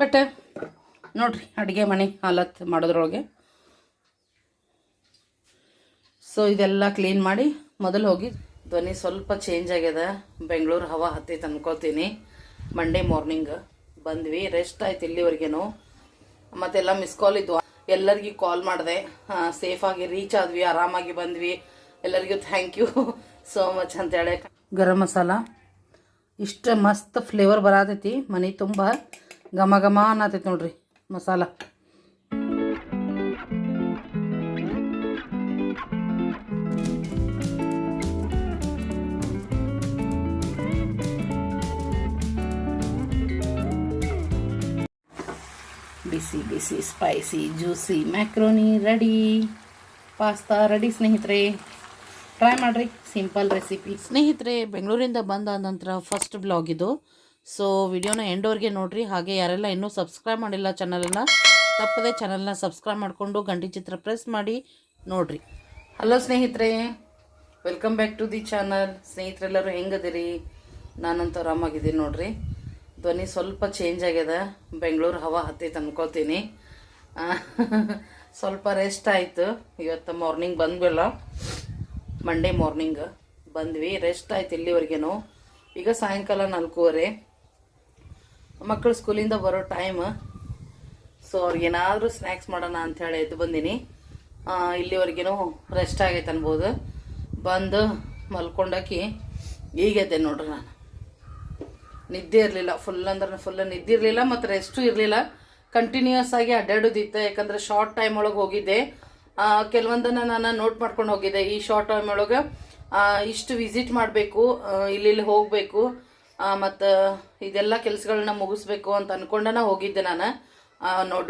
But, ನೋಡ್ರಿ, ಅಡುಗೆ ಮನೆ, ಹಾಲತ್ ಮಾಡೋದ್ರೊಳಗೆ. ಸೊ ಇದೆಲ್ಲ ಕ್ಲೀನ್ ಮಾಡಿ, ಮೊದಲು ಹೋಗಿ ಧ್ವನಿ ಸ್ವಲ್ಪ ಚೇಂಜ್ ಆಗ್ಯದ. ಬೆಂಗಳೂರು ಹವಾ ಹತ್ತೈತೆ ಅನ್ಕೋತೀನಿ ಮಂಡೇ ಮಾರ್ನಿಂಗ್ ಬಂದ್ವಿ. ರೆಸ್ಟ್ ಆಯ್ತು ಇಲ್ಲಿವರೆಗೇನು. ಮತ್ತೆಲ್ಲ ಮಿಸ್ ಕಾಲ್ ಇದ್ವು. ಎಲ್ಲರಿಗೂ ಕಾಲ್ ಮಾಡಿದೆ. ಸೇಫಾಗಿ ರೀಚ್ ಆದ್ವಿ, ಆರಾಮಾಗಿ ಬಂದ್ವಿ. ಎಲ್ಲರಿಗೂ ಥ್ಯಾಂಕ್ ಯು ಸೋ ಮಚ್ ಅಂತೇಳಿ ಗರಂ ಮಸಾಲ. ಇಷ್ಟು ಮಸ್ತ್ ಫ್ಲೇವರ್ ಬರತೈತಿ. ಮನೆ ತುಂಬ ಘಮ ಘಮ ಅನ್ನತೈತಿ ನೋಡ್ರಿ ಮಸಾಲ. ಬಿಸಿ ಬಿಸಿ spicy juicy macaroni ready pasta ready ಸ್ನೇಹಿತರೆ. ಟ್ರೈ ಮಾಡಿರಿ ಸಿಂಪಲ್ ರೆಸಿಪಿ ಸ್ನೇಹಿತರೆ, ಬೆಂಗಳೂರಿಂದ ಬಂದ ನಂತರ ಫಸ್ಟ್ ಬ್ಲಾಗ್ ಇದು. ಸೊ ವಿಡಿಯೋನ ಎಂಡೋರಿಗೆ ನೋಡಿರಿ. ಹಾಗೆ ಯಾರೆಲ್ಲ ಇನ್ನೂ ಸಬ್ಸ್ಕ್ರೈಬ್ ಮಾಡಿಲ್ಲ ಚಾನಲನ್ನು ತಪ್ಪದೆ ಚಾನಲ್ನ ಸಬ್ಸ್ಕ್ರೈಬ್ ಮಾಡಿಕೊಂಡು ಗಂಟಿ ಚಿತ್ರ ಪ್ರೆಸ್ ಮಾಡಿ ನೋಡಿರಿ. ಹಲೋ ಸ್ನೇಹಿತರೆ. Welcome back to the channel ಸ್ನೇಹಿತರೆಲ್ಲರೂ ಹೆಂಗದಿರಿ? ನಾನಂತೂ ಆರಾಮಾಗಿದ್ದೀನಿ ನೋಡ್ರಿ. ಧ್ವನಿ ಸ್ವಲ್ಪ ಚೇಂಜ್ ಆಗ್ಯದ. ಬೆಂಗಳೂರು ಹವಾ ಹತ್ತೈತೆ ಅನ್ಕೋತೀನಿ ಆ, ಸ್ವಲ್ಪ ರೆಸ್ಟ್ ಆಯಿತು. ಇವತ್ತು ಮಾರ್ನಿಂಗ್ ಬಂದ್ವಲ್ಲ. ಮಂಡೇ ಮಾರ್ನಿಂಗ್ ಬಂದ್ವಿ. ರೆಸ್ಟ್ ಆಯ್ತು ಇಲ್ಲಿವರೆಗೇನು. ಈಗ ಸಾಯಂಕಾಲ ನಾಲ್ಕೂವರೆ. ಮಕ್ಕಳು ಸ್ಕೂಲಿಂದ ಬರೋ ಟೈಮ್ ಸೊ ಅವ್ರಿಗೇನಾದರೂ ಸ್ನ್ಯಾಕ್ಸ್ ಮಾಡೋಣ ಅಂಥೇಳಿ ಎದ್ದು ಬಂದೀನಿ. ಇಲ್ಲಿವರೆಗೇನೋ ರೆಸ್ಟ್ ಆಗೈತೆ ಅನ್ಬೋದು. ಬಂದು ಮಲ್ಕೊಂಡಾಕಿ ಈಗೈತೆ ನೋಡ್ರಿ ನಾನು. ನಿದ್ದೆ ಇರಲಿಲ್ಲ. ಫುಲ್ ಅಂದ್ರೆ ಫುಲ್ ನಿದ್ದೆ ಇರಲಿಲ್ಲ ಮತ್ತು ರೆಸ್ಟು ಇರಲಿಲ್ಲ. ಕಂಟಿನ್ಯೂಸ್ ಆಗಿ ಅಡ್ಡಾಡೋದಿತ್ತು ಯಾಕಂದ್ರೆ ಶಾರ್ಟ್ ಟೈಮ್ ಒಳಗೆ ಹೋಗಿದ್ದೆ. ಕೆಲವೊಂದನ್ನು ನಾನು ನೋಟ್ ಮಾಡ್ಕೊಂಡು ಹೋಗಿದ್ದೆ. ಈ ಶಾರ್ಟ್ ಟೈಮ್ ಒಳಗೆ ಇಷ್ಟು ವಿಸಿಟ್ ಮಾಡಬೇಕು. ಇಲ್ಲಿ ಹೋಗಬೇಕು. ಮತ್ತು ಇದೆಲ್ಲ ಕೆಲಸಗಳನ್ನ ಮುಗಿಸ್ಬೇಕು ಅಂತ ಅಂದ್ಕೊಂಡನ ಹೋಗಿದ್ದೆ ನಾನು.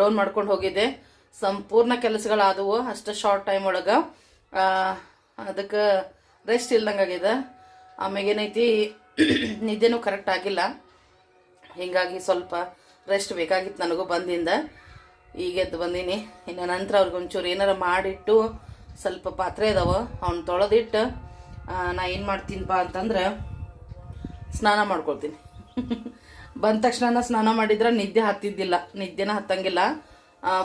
ಡೌನ್ ಮಾಡ್ಕೊಂಡು ಹೋಗಿದ್ದೆ. ಸಂಪೂರ್ಣ ಕೆಲಸಗಳಾದವು ಅಷ್ಟು ಶಾರ್ಟ್ ಟೈಮ್ ಒಳಗೆ. ಅದಕ್ಕೆ ರೆಸ್ಟ್ ಇಲ್ದಂಗೆ ಆಗಿದೆ ಏನೈತಿ, ನಿದ್ದೆನೂ ಕರೆಕ್ಟ್ ಆಗಿಲ್ಲ. ಹೀಗಾಗಿ ಸ್ವಲ್ಪ ರೆಸ್ಟ್ ಬೇಕಾಗಿತ್ತು ನನಗೂ ಬಂದಿಂದ. ಈಗ ಎದ್ದು ಬಂದೀನಿ. ಇನ್ನು ನಂತರ ಅವ್ರಿಗೆ ಒಂಚೂರು ಏನಾರ ಮಾಡಿಟ್ಟು ಸ್ವಲ್ಪ ಪಾತ್ರೆ ಇದಾವೆ ಅವ್ನು ತೊಳೆದಿಟ್ಟು ನಾ ಏನು ಬಾ ಅಂತಂದ್ರೆ ಸ್ನಾನ ಮಾಡ್ಕೊಳ್ತೀನಿ. ಬಂದ ತಕ್ಷಣ ಸ್ನಾನ ಮಾಡಿದ್ರೆ ನಿದ್ದೆ ಹತ್ತಿದ್ದಿಲ್ಲ. ನಿದ್ದೆನ ಹತ್ತಂಗಿಲ್ಲ.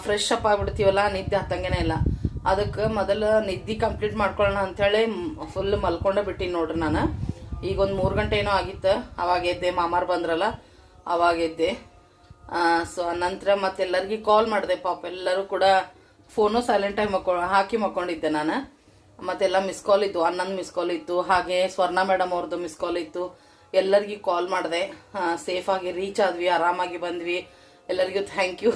ಫ್ರೆಶ್ ಅಪ್ ಆಗ್ಬಿಡ್ತೀವಲ್ಲ, ನಿದ್ದೆ ಹತ್ತಂಗೇನೆ ಇಲ್ಲ. ಅದಕ್ಕೆ ಮೊದಲು ನಿದ್ದೆ ಕಂಪ್ಲೀಟ್ ಮಾಡ್ಕೊಳ್ಳೋಣ ಅಂಥೇಳಿ ಫುಲ್ ಮಲ್ಕೊಂಡೇ ಬಿಟ್ಟಿನಿ ನೋಡ್ರಿ ನಾನು. ಈಗ ಒಂದು ಮೂರು ಗಂಟೆ ಏನೋ ಆಗಿತ್ತು. ಅವಾಗ ಎದ್ದೆ, ಮಾಮಾರ್ ಬಂದ್ರಲ್ಲ, ಅವಾಗ ಎದ್ದೆ. ಸೊ ನಂತರ ಮತ್ತೆಲ್ಲರಿಗೂ ಕಾಲ್ ಮಾಡಿದೆ. ಪಾಪ ಎಲ್ಲರೂ ಕೂಡ ಫೋನು ಸೈಲೆಂಟಾಗಿ ಮಕ್ಕೊ ಹಾಕಿ ಮಕ್ಕೊಂಡಿದ್ದೆ ನಾನು. ಮತ್ತೆಲ್ಲ ಮಿಸ್ ಕಾಲ್ ಇತ್ತು ಹನ್ನೊಂದು ಮಿಸ್ ಕಾಲ್ ಇತ್ತು, ಹಾಗೆ ಸ್ವರ್ಣ ಮೇಡಮ್ ಅವ್ರದ್ದು ಮಿಸ್ ಕಾಲ್ ಇತ್ತು. ಎಲ್ಲರಿಗೂ ಕಾಲ್ ಮಾಡಿದೆ. ಸೇಫಾಗಿ ರೀಚ್ ಆದ್ವಿ, ಆರಾಮಾಗಿ ಬಂದ್ವಿ. ಎಲ್ಲರಿಗೂ ಥ್ಯಾಂಕ್ ಯು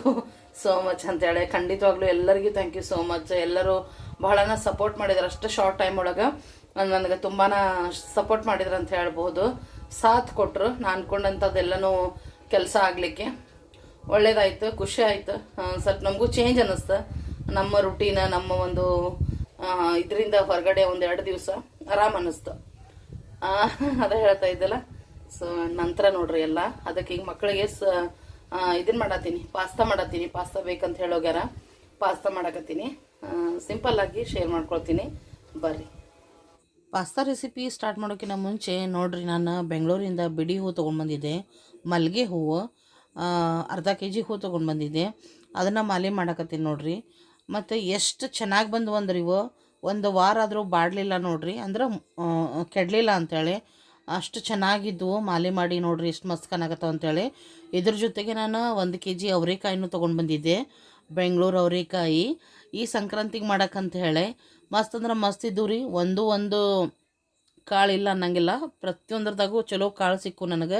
ಸೋ ಮಚ್ ಅಂತೇಳಿ ಖಂಡಿತವಾಗ್ಲೂ ಎಲ್ಲರಿಗೂ ಥ್ಯಾಂಕ್ ಯು ಸೋ ಮಚ್ ಎಲ್ಲರೂ ಬಹಳನ ಸಪೋರ್ಟ್ ಮಾಡಿದ್ರು. ಅಷ್ಟು ಶಾರ್ಟ್ ಟೈಮ್ ಒಳಗೆ ನನಗೆ ತುಂಬಾ ಸಪೋರ್ಟ್ ಮಾಡಿದ್ರು ಅಂತ ಹೇಳ್ಬೋದು. ಸಾಥ್ ಕೊಟ್ಟರು ನಾನು ಅನ್ಕೊಂಡಂಥದ್ದೆಲ್ಲನೂ ಕೆಲಸ ಆಗಲಿಕ್ಕೆ. ಒಳ್ಳೇದಾಯ್ತು, ಖುಷಿ ಆಯ್ತು. ಸ್ವಲ್ಪ ನಮಗೂ ಚೇಂಜ್ ಅನ್ನಿಸ್ತು ನಮ್ಮ ರುಟೀನ ನಮ್ಮ ಒಂದು ಇದರಿಂದ ಹೊರಗಡೆ ಒಂದು ಎರಡು ದಿವಸ ಆರಾಮ್ ಅನ್ನಿಸ್ತು ಅದೇ ಹೇಳ್ತಾ ಇದ್ದಲ್ಲ. ಸೊ ನಂತರ ನೋಡ್ರಿ ಎಲ್ಲ. ಅದಕ್ಕೆ ಈಗ ಮಕ್ಕಳಿಗೆ ಸ ಇದನ್ನ ಮಾಡತ್ತೀನಿ ಪಾಸ್ತಾ ಮಾಡತ್ತೀನಿ ಪಾಸ್ತಾ ಬೇಕಂತ ಹೇಳೋಗ್ಯಾರ. ಪಾಸ್ತಾ ಮಾಡಕತ್ತೀನಿ. ಸಿಂಪಲ್ ಆಗಿ ಶೇರ್ ಮಾಡ್ಕೊಳ್ತೀನಿ. ಬರ್ರಿ. ಪಾಸ್ತಾ ರೆಸಿಪಿ ಸ್ಟಾರ್ಟ್ ಮಾಡೋಕ್ಕಿಂತ ಮುಂಚೆ ನೋಡ್ರಿ ನಾನು ಬೆಂಗಳೂರಿಂದ ಬಿಡಿ ಹೂ ತೊಗೊಂಡು ಬಂದಿದ್ದೆ. ಮಲ್ಲಿಗೆ ಹೂವು ಅರ್ಧ ಕೆ ಜಿ ಹೂ ತೊಗೊಂಡು ಬಂದಿದ್ದೆ. ಅದನ್ನು ಮಾಲೆ ಮಾಡಕತ್ತೀನಿ ನೋಡ್ರಿ. ಮತ್ತು ಎಷ್ಟು ಚೆನ್ನಾಗಿ ಅಂದ್ರೆ ಇವು ಒಂದು ವಾರ ಆದರೂ ಬಾಡಲಿಲ್ಲ ನೋಡ್ರಿ ಅಂದ್ರೆ ಕೆಡಲಿಲ್ಲ ಅಂಥೇಳಿ ಅಷ್ಟು ಚೆನ್ನಾಗಿದ್ದವು ಮಾಲೆ ಮಾಡಿ ನೋಡ್ರಿ ಎಷ್ಟು ಮಸ್ತ್ ಅಂಥೇಳಿ ಇದ್ರ ಜೊತೆಗೆ ನಾನು ಒಂದು ಕೆ ಜಿ ಅವರೆಕಾಯಿನೂ ತೊಗೊಂಡು ಬಂದಿದ್ದೆ, ಬೆಂಗಳೂರು ಅವರೆಕಾಯಿ. ಈ ಸಂಕ್ರಾಂತಿಗೆ ಮಾಡಕ್ಕಂತ ಹೇಳಿ, ಮಸ್ತ್ ಅಂದ್ರೆ ಮಸ್ತ್ ಇದ್ದವು ರೀ. ಒಂದು ಒಂದು ಕಾಳು ಇಲ್ಲ ಅನ್ನಂಗಿಲ್ಲ, ಪ್ರತಿಯೊಂದ್ರದಾಗೂ ಚಲೋ ಕಾಳು ಸಿಕ್ಕು ನನಗೆ.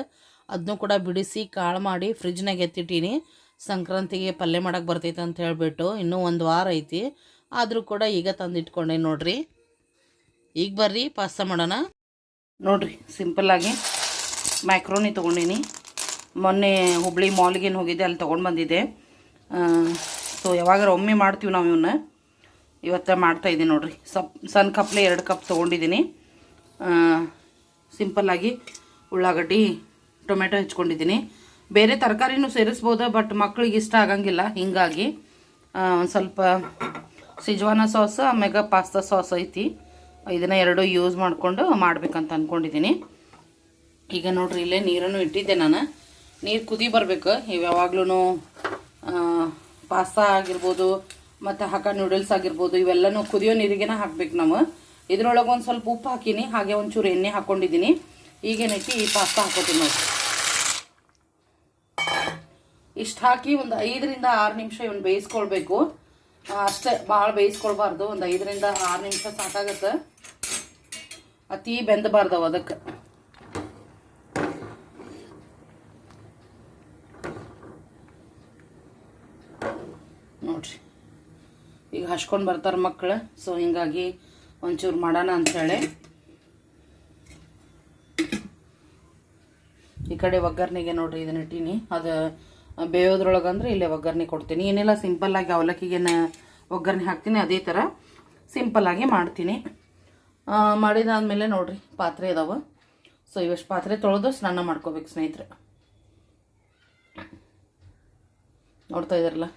ಅದನ್ನೂ ಕೂಡ ಬಿಡಿಸಿ ಕಾಳು ಮಾಡಿ ಫ್ರಿಜ್ನಾಗ ಎತ್ತಿಟ್ಟೀನಿ. ಸಂಕ್ರಾಂತಿಗೆ ಪಲ್ಯ ಮಾಡೋಕ್ಕೆ ಬರ್ತೈತೆ ಅಂತ ಹೇಳಿಬಿಟ್ಟು ಇನ್ನೂ ಒಂದು ವಾರ ಐತಿ. ಆದರೂ ಕೂಡ ಈಗ ತಂದಿಟ್ಕೊಂಡೆ ನೋಡ್ರಿ. ಈಗ ಬರ್ರಿ, ಪಾಸ್ತಾ ಮಾಡೋಣ. ನೋಡ್ರಿ ಸಿಂಪಲ್ಲಾಗಿ ಮ್ಯಾಕ್ರೋನಿ ತೊಗೊಂಡೀನಿ. ಮೊನ್ನೆ ಹುಬ್ಳಿ ಮಾಲ್ಗೇನು ಹೋಗಿದ್ದೆ, ಅಲ್ಲಿ ತೊಗೊಂಡು ಬಂದಿದ್ದೆ. ಸೊ ಯಾವಾಗಾರ ಒಮ್ಮೆ ಮಾಡ್ತೀವಿ ನಾವು ಇವನ್ನ ಇವತ್ತು ಮಾಡ್ತಾಯಿದ್ದೀನಿ ನೋಡ್ರಿ. ಸಪ್, ಸಣ್ಣ ಕಪ್ಲೆ ಎರಡು ಕಪ್ ತೊಗೊಂಡಿದ್ದೀನಿ. ಸಿಂಪಲ್ಲಾಗಿ ಉಳ್ಳಾಗಡ್ಡಿ, ಟೊಮೆಟೊ ಹೆಚ್ಕೊಂಡಿದ್ದೀನಿ. ಬೇರೆ ತರಕಾರಿನೂ ಸೇರಿಸ್ಬೋದು ಬಟ್ ಮಕ್ಳಿಗೆ ಇಷ್ಟ ಆಗಂಗಿಲ್ಲ. ಹೀಗಾಗಿ ಒಂದು ಸ್ವಲ್ಪ ಸಿಜ್ವಾನ ಸಾಸ್ ಆಮ್ಯಾಗ ಪಾಸ್ತಾ ಸಾಸ್ ಐತಿ. ಇದನ್ನು ಎರಡು ಯೂಸ್ ಮಾಡಿಕೊಂಡು ಮಾಡ್ಬೇಕಂತ ಅನ್ಕೊಂಡಿದ್ದೀನಿ ಈಗ ನೋಡ್ರಿ, ಇಲ್ಲೇ ನೀರನ್ನು ಇಟ್ಟಿದ್ದೆ ನಾನು. ನೀರು ಕುದಿ ಬರಬೇಕು. ಇವು ಯಾವಾಗ್ಲೂ ಪಾಸ್ತಾ ಆಗಿರ್ಬೋದು, ಮತ್ತು ಹಾಕ ನೂಡಲ್ಸ್ ಆಗಿರ್ಬೋದು, ಇವೆಲ್ಲನೂ ಕುದಿಯೋ ನೀರಿಗೆನ ಹಾಕ್ಬೇಕು ನಾವು. ಇದ್ರೊಳಗೆ ಒಂದು ಸ್ವಲ್ಪ ಉಪ್ಪು ಹಾಕೀನಿ. ಹಾಗೆ ಒಂಚೂರು ಎಣ್ಣೆ ಹಾಕ್ಕೊಂಡಿದ್ದೀನಿ ಈಗೇನೈತಿ ಈ ಪಾಸ್ತಾ ಹಾಕೋತೀನಿ ನೋಡಿ ಇಷ್ಟು ಹಾಕಿ ಒಂದು ಐದರಿಂದ ಆರು ನಿಮಿಷ ಇವನ್ನ ಬೇಯಿಸ್ಕೊಳ್ಬೇಕು. ಅಷ್ಟೇ ಭಾಳ ಬೇಯಿಸ್ಕೊಳ್ಬಾರ್ದು. ಒಂದು ಐದರಿಂದ ಆರು ನಿಮಿಷ ಸಾಕಾಗತ್ತೆ. ಅತಿ ಬೆಂದಬಾರ್ದವು ಅದಕ್ಕೆ. ನೋಡ್ರಿ. ಈಗ ಹಚ್ಕೊಂಡು ಬರ್ತಾರೆ ಮಕ್ಕಳು ಸೊ ಹಿಂಗಾಗಿ ಒಂಚೂರು ಮಾಡೋಣ ಅಂಥೇಳಿ ಈ ಕಡೆ ಒಗ್ಗರಣೆಗೆ ನೋಡ್ರಿ ಇದನ್ನ ಇಟ್ಟೀನಿ. ಅದು ಬೇಯೋದ್ರೊಳಗೆ ಅಂದ್ರೆ ಇಲ್ಲೇ ಒಗ್ಗರಣೆ ಕೊಡ್ತೀನಿ. ಏನಿಲ್ಲ ಸಿಂಪಲ್ಲಾಗಿ ಅವಲಕ್ಕಿಗೆ ಒಗ್ಗರಣೆ ಹಾಕ್ತೀನಿ, ಅದೇ ಥರ ಸಿಂಪಲ್ಲಾಗಿ ಮಾಡ್ತೀನಿ. ಮಾಡಿದಾದ್ಮೇಲೆ ನೋಡ್ರಿ, ಪಾತ್ರೆ ಇದಾವೆ. ಸೊ ಇವಷ್ಟು ಪಾತ್ರೆ ತೊಳೆದು ಸ್ನಾನ ಮಾಡ್ಕೋಬೇಕು ಸ್ನೇಹಿತರೆ. ನೋಡ್ತಾ ಇದ್ದಾರಲ್ಲ?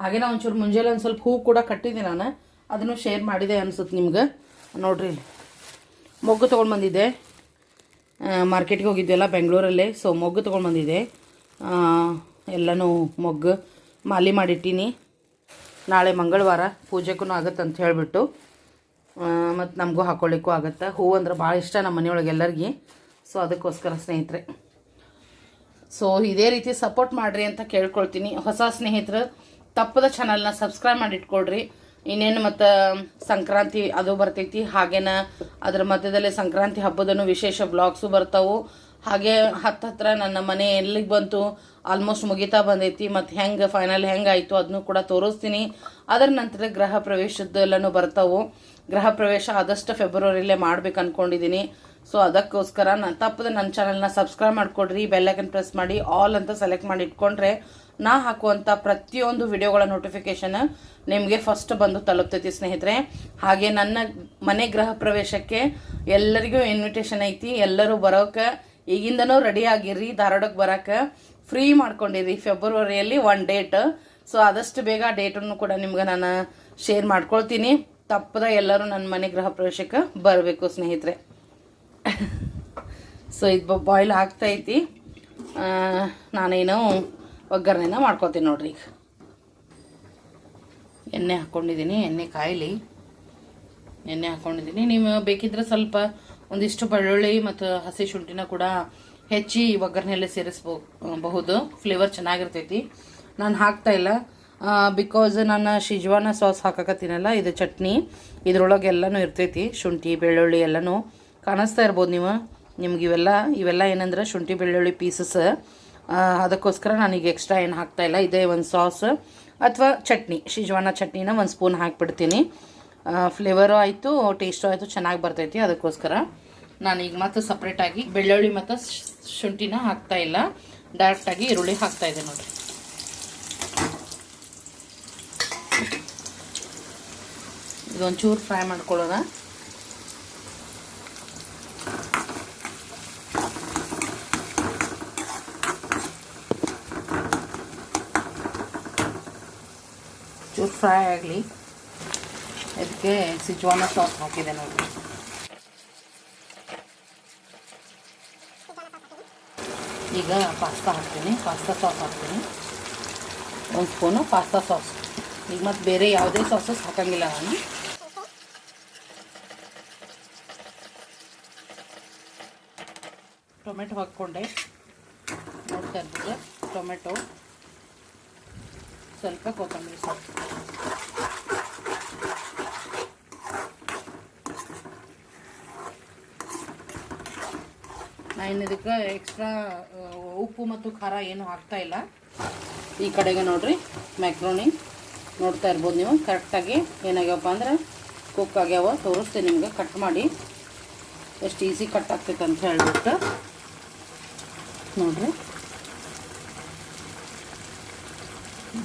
ಹಾಗೆ ನಾವು ಒಂಚೂರು ಮುಂಜಾನೆ ಒಂದು ಸ್ವಲ್ಪ ಹೂ ಕೂಡ ಕಟ್ಟಿದ್ದೆ ನಾನು. ಅದನ್ನು ಶೇರ್ ಮಾಡಿದೆ ಅನಿಸುತ್ತೆ ನಿಮ್ಗೆ. ನೋಡಿರಿ. ಮೊಗ್ಗು ತೊಗೊಂಡು ಬಂದಿದ್ದೆ. ಮಾರ್ಕೆಟ್ಗೆ ಹೋಗಿದ್ದೆಲ್ಲ ಬೆಂಗಳೂರಲ್ಲೇ. ಸೊ ಮೊಗ್ಗು ತೊಗೊಂಡು ಬಂದಿದ್ದೆ. ಎಲ್ಲನೂ ಮೊಗ್ಗು ಮಾಲಿ ಮಾಡಿಟ್ಟೀನಿ. ನಾಳೆ ಮಂಗಳವಾರ ಪೂಜೆಗೂ ಆಗುತ್ತೆ ಅಂತ ಹೇಳಿಬಿಟ್ಟು ಮತ್ತು ನಮಗೂ ಹಾಕ್ಕೊಳ್ಳಿಕ್ಕೂ ಆಗುತ್ತೆ. ಹೂವು ಅಂದ್ರೆ ಭಾಳ ಇಷ್ಟ ನಮ್ಮ ಮನೆಯೊಳಗೆ ಎಲ್ಲರಿಗೆ. ಸೊ ಅದಕ್ಕೋಸ್ಕರ ಸ್ನೇಹಿತರೆ. ಸೊ ಇದೇ ರೀತಿ ಸಪೋರ್ಟ್ ಮಾಡಿರಿ ಅಂತ ಕೇಳ್ಕೊಳ್ತೀನಿ. ಹೊಸ ಸ್ನೇಹಿತರು, ತಪ್ಪದ ಚಾನಲ್ನ ಸಬ್ಸ್ಕ್ರೈಬ್ ಮಾಡಿ ಇಟ್ಕೊಳ್ರಿ ಇನ್ನೇನು ಮತ್ತು ಸಂಕ್ರಾಂತಿ ಅದು ಬರ್ತೈತಿ, ಹಾಗೇನ ಅದ್ರ ಮಧ್ಯದಲ್ಲೇ ಸಂಕ್ರಾಂತಿ ಹಬ್ಬದನು ವಿಶೇಷ ಬ್ಲಾಗ್ಸು ಬರ್ತಾವು. ಹಾಗೆ ಹತ್ತ ಹತ್ರ ನನ್ನ ಮನೆ ಎಲ್ಲಿಗೆ ಬಂತು? ಆಲ್ಮೋಸ್ಟ್ ಮುಗಿತಾ ಬಂದೈತಿ. ಮತ್ತು ಹೆಂಗೆ ಫೈನಲ್ ಹೆಂಗೆ ಆಯಿತು ಅದನ್ನು ಕೂಡ ತೋರಿಸ್ತೀನಿ. ಅದರ ನಂತರ ಗೃಹ ಪ್ರವೇಶದ್ದು ಎಲ್ಲನೂ ಬರ್ತಾವು. ಗೃಹ ಪ್ರವೇಶ ಆದಷ್ಟು ಫೆಬ್ರವರಿಲೇ ಮಾಡ್ಬೇಕು ಅಂದ್ಕೊಂಡಿದ್ದೀನಿ ಸೊ ಅದಕ್ಕೋಸ್ಕರ ನಾನು ತಪ್ಪದೆ ನನ್ನ ಚಾನಲ್ನ ಸಬ್ಸ್ಕ್ರೈಬ್ ಮಾಡ್ಕೊಡ್ರಿ. ಬೆಲ್ಲೈಕನ್ ಪ್ರೆಸ್ ಮಾಡಿ. ಆಲ್ ಅಂತ ಸೆಲೆಕ್ಟ್ ಮಾಡಿ ಇಟ್ಕೊಂಡ್ರೆ ನಾ ಹಾಕುವಂಥ ಪ್ರತಿಯೊಂದು ವಿಡಿಯೋಗಳ ನೋಟಿಫಿಕೇಶನ್ ನಿಮಗೆ ಫಸ್ಟ್ ಬಂದು ತಲುಪ್ತೈತಿ ಸ್ನೇಹಿತರೆ. ಹಾಗೆ ನನ್ನ ಮನೆ ಗೃಹ ಪ್ರವೇಶಕ್ಕೆ ಎಲ್ಲರಿಗೂ ಇನ್ವಿಟೇಷನ್ ಐತಿ. ಎಲ್ಲರೂ ಬರೋಕೆ ಈಗಿಂದನೂ ರೆಡಿ ಆಗಿರ್ರಿ ಧಾರವಾಡಕ್ಕೆ ಬರೋಕೆ ಫ್ರೀ ಮಾಡ್ಕೊಂಡಿರಿ ಫೆಬ್ರವರಿಯಲ್ಲಿ ಒನ್ ಡೇಟ್ ಸೊ ಆದಷ್ಟು ಬೇಗ ಡೇಟನ್ನು ಕೂಡ ನಿಮ್ಗೆ ನಾನು ಶೇರ್ ಮಾಡ್ಕೊಳ್ತೀನಿ. ತಪ್ಪದ ಎಲ್ಲರೂ ನನ್ನ ಮನೆ ಗೃಹ ಪ್ರವೇಶಕ್ಕೆ ಬರಬೇಕು ಸ್ನೇಹಿತರೆ. ಸೊ ಇದು ಬಾಯ್ಲ್ ಆಗ್ತೈತಿ. ನಾನೇನು ಒಗ್ಗರಣೆನ ಮಾಡ್ಕೊತೀನಿ ನೋಡ್ರಿ ಈಗ. ಎಣ್ಣೆ ಹಾಕ್ಕೊಂಡಿದ್ದೀನಿ ಎಣ್ಣೆ ಕಾಯಲಿ. ಎಣ್ಣೆ ಹಾಕ್ಕೊಂಡಿದ್ದೀನಿ ನೀವು ಬೇಕಿದ್ರೆ ಸ್ವಲ್ಪ ಒಂದಿಷ್ಟು ಬೆಳ್ಳುಳ್ಳಿ ಮತ್ತು ಹಸಿ ಶುಂಠಿನ ಕೂಡ ಹೆಚ್ಚಿ ಒಗ್ಗರಣೆಯಲ್ಲಿ ಸೇರಿಸ್ಬೋ ಬಹುದು. ಫ್ಲೇವರ್ ಚೆನ್ನಾಗಿರ್ತೈತಿ. ನಾನು ಹಾಕ್ತಾ ಇಲ್ಲ. ಬಿಕಾಸ್ ನಾನು ಶಿಜ್ವಾನ ಸಾಸ್ ಹಾಕಕತ್ತೀನಲ್ಲ ಇದು ಚಟ್ನಿ. ಇದ್ರೊಳಗೆ ಎಲ್ಲನೂ ಇರ್ತೈತಿ. ಶುಂಠಿ, ಬೆಳ್ಳುಳ್ಳಿ ಎಲ್ಲನೂ ಕಾಣಿಸ್ತಾ ಇರ್ಬೋದು ನೀವು. ನಿಮ್ಗೆ ಇವೆಲ್ಲ ಇವೆಲ್ಲ ಏನಂದ್ರೆ ಶುಂಠಿ, ಬೆಳ್ಳುಳ್ಳಿ ಪೀಸಸ್ ಅದಕ್ಕೋಸ್ಕರ ನಾನೀಗ ಎಕ್ಸ್ಟ್ರಾ ಏನು ಹಾಕ್ತಾ ಇಲ್ಲ. ಇದೇ ಒಂದು ಸಾಸ್ ಅಥವಾ ಚಟ್ನಿ. ಶಿಜ್ವಾನ ಚಟ್ನಿನ ಒಂದು ಸ್ಪೂನ್ ಹಾಕಿಬಿಡ್ತೀನಿ. ಫ್ಲೇವರು ಆಯಿತು ಟೇಸ್ಟು ಆಯಿತು, ಚೆನ್ನಾಗಿ ಬರ್ತೈತಿ ಅದಕ್ಕೋಸ್ಕರ. ನಾನು ಈಗ ಮತ್ತೆ ಸಪ್ರೇಟಾಗಿ ಬೆಳ್ಳುಳ್ಳಿ ಮತ್ತು ಶುಂಠಿನ ಹಾಕ್ತಾ ಇಲ್ಲ. ಡೈರೆಕ್ಟಾಗಿ ಈರುಳ್ಳಿ ಹಾಕ್ತಾ ಇದೆ ನೋಡಿರಿ. ಇದೊಂಚೂರು ಫ್ರೈ ಮಾಡ್ಕೊಳ್ಳೋಣ. ಚೂರು ಫ್ರೈ ಆಗಲಿ. ಇದಕ್ಕೆ ಸಿಜ್ವಾನ ಸಾಸ್ ಹಾಕಿದೆ ನೋಡಿ. ಈಗ ಪಾಸ್ತಾ ಹಾಕ್ತೀನಿ. ಪಾಸ್ತಾ ಸಾಸ್ ಹಾಕ್ತೀನಿ. ಒಂದು ಸ್ಪೂನು ಪಾಸ್ತಾ ಸಾಸ್ ಈಗ ಮತ್ತು ಬೇರೆ ಯಾವುದೇ ಸಾಸಸ್ ಹಾಕಂಗಿಲ್ಲ ನಾನು. ಟೊಮೆಟೊ ಹಾಕ್ಕೊಂಡೆ. ನೋಡ್ತಾ ಇರ್ಬೋದು. ಟೊಮೆಟೊ. ಸ್ವಲ್ಪ ಕೊತ್ತಂಬರಿ ಸೊಪ್ಪು. ನಾನು ಇದಕ್ಕೆ ಎಕ್ಸ್ಟ್ರಾ ಉಪ್ಪು ಮತ್ತು ಖಾರ ಏನು ಹಾಕ್ತಾ ಇಲ್ಲ. ಈ ಕಡೆಗೆ ನೋಡ್ರಿ ಮ್ಯಾಕ್ರೋನಿ ನೋಡ್ತಾ ಇರ್ಬೋದು ನೀವು. ಕರೆಕ್ಟಾಗಿ ಏನಾಗ್ಯಾವಪ್ಪ ಅಂದ್ರೆ ಕುಕ್ ಆಗ್ಯಾವ, ತೋರಿಸ್ತೀನಿ ನಿಮ್ಗೆ ಕಟ್ ಮಾಡಿ. ಎಷ್ಟು ಈಸಿ ಕಟ್ ಆಗ್ತೈತೆ ಅಂತ ಹೇಳ್ಬಿಟ್ಟು. ನೋಡ್ರಿ.